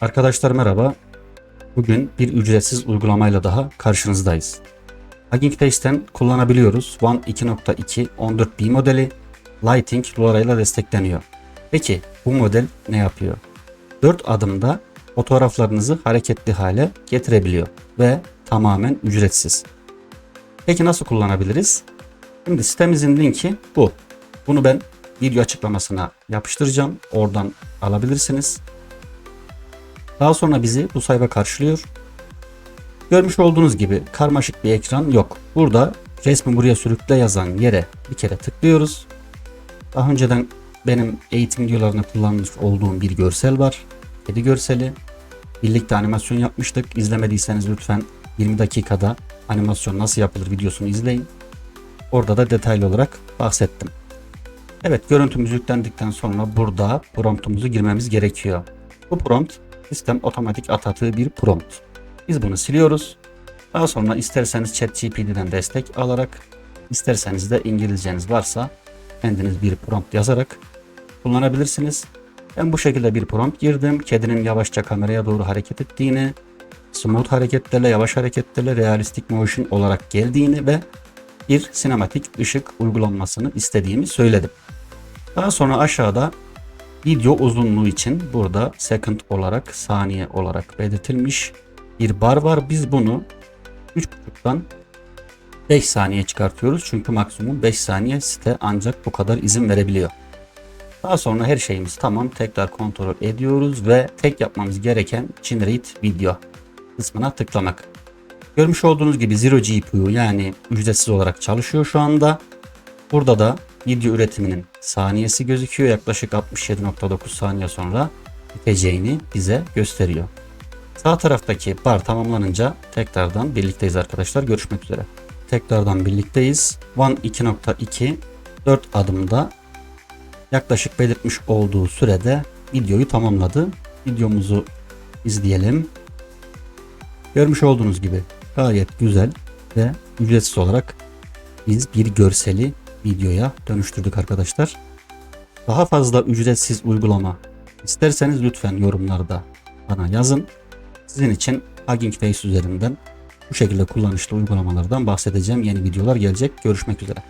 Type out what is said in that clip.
Arkadaşlar merhaba. Bugün bir ücretsiz uygulamayla daha karşınızdayız. Hugging Face'ten kullanabiliyoruz. One 2.2 14B modeli Lighting LoRa ile destekleniyor. Peki bu model ne yapıyor? 4 adımda fotoğraflarınızı hareketli hale getirebiliyor ve tamamen ücretsiz. Peki nasıl kullanabiliriz? Şimdi sitemizin linki bu. Bunu ben video açıklamasına yapıştıracağım. Oradan alabilirsiniz. Daha sonra bizi bu sayfa karşılıyor. Görmüş olduğunuz gibi karmaşık bir ekran yok. Burada resmi buraya sürükle yazan yere bir kere tıklıyoruz. Daha önceden benim eğitim videolarında kullanmış olduğum bir görsel var. Kedi görseli. Birlikte animasyon yapmıştık. İzlemediyseniz lütfen 20 dakikada animasyon nasıl yapılır videosunu izleyin. Orada da detaylı olarak bahsettim. Evet görüntümüz yüklendikten sonra burada promptumuzu girmemiz gerekiyor. Bu prompt sistem otomatik atadığı bir prompt. Biz bunu siliyoruz. Daha sonra isterseniz ChatGPT'den destek alarak, isterseniz de İngilizceniz varsa kendiniz bir prompt yazarak kullanabilirsiniz. Ben bu şekilde bir prompt girdim. Kedinin yavaşça kameraya doğru hareket ettiğini, smooth hareketlerle, yavaş hareketlerle realistic motion olarak geldiğini ve bir sinematik ışık uygulanmasını istediğimi söyledim. Daha sonra aşağıda video uzunluğu için burada second olarak saniye olarak belirtilmiş bir bar var. Biz bunu 3.5'tan 5 saniye çıkartıyoruz. Çünkü maksimum 5 saniye site ancak bu kadar izin verebiliyor. Daha sonra her şeyimiz tamam. Tekrar kontrol ediyoruz ve tek yapmamız gereken generate video kısmına tıklamak. Görmüş olduğunuz gibi Zero GPU yani ücretsiz olarak çalışıyor şu anda. Burada da video üretiminin saniyesi gözüküyor. Yaklaşık 67.9 saniye sonra biteceğini bize gösteriyor. Sağ taraftaki bar tamamlanınca tekrardan birlikteyiz arkadaşlar. Görüşmek üzere. Tekrardan birlikteyiz. One 2.2 4 adımda yaklaşık belirtmiş olduğu sürede videoyu tamamladı. Videomuzu izleyelim. Görmüş olduğunuz gibi gayet güzel ve ücretsiz olarak biz bir görseli videoya dönüştürdük arkadaşlar. Daha fazla ücretsiz uygulama isterseniz lütfen yorumlarda bana yazın. Sizin için Hugging Face üzerinden bu şekilde kullanışlı uygulamalardan bahsedeceğim. Yeni videolar gelecek. Görüşmek üzere.